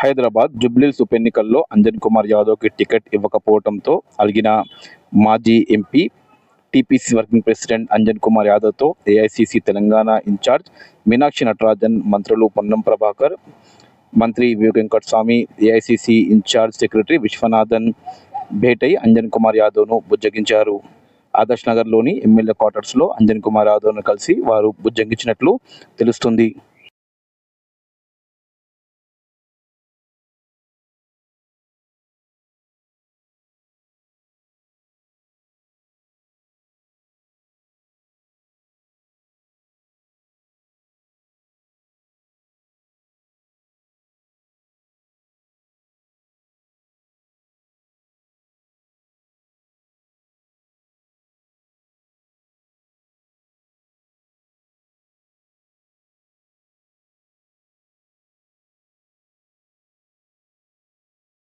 హైదరాబాద్ జుబ్లీల్స్ ఉప ఎన్నికల్లో అంజన్ కుమార్ యాదవ్కి టికెట్ ఇవ్వకపోవడంతో అలిగిన మాజీ MP TPC working president Anjan Kumar యాదవ్తో AICC Telangana incharge Meenakshi Natarajan మంత్రులు పొన్నం ప్రభాకర్ మంత్రి V Venkataswamy AICC incharge secretary Viswanathan భేటై Anjan Kumar యాదవ్ను బుజ్జగించారు. ఆదర్శ్ నగర్లోని ఎమ్మెల్యే క్వార్టర్స్లో అంజన్ కుమార్ యాదవ్ను కలిసి వారు బుజ్జగించినట్లు తెలుస్తుంది.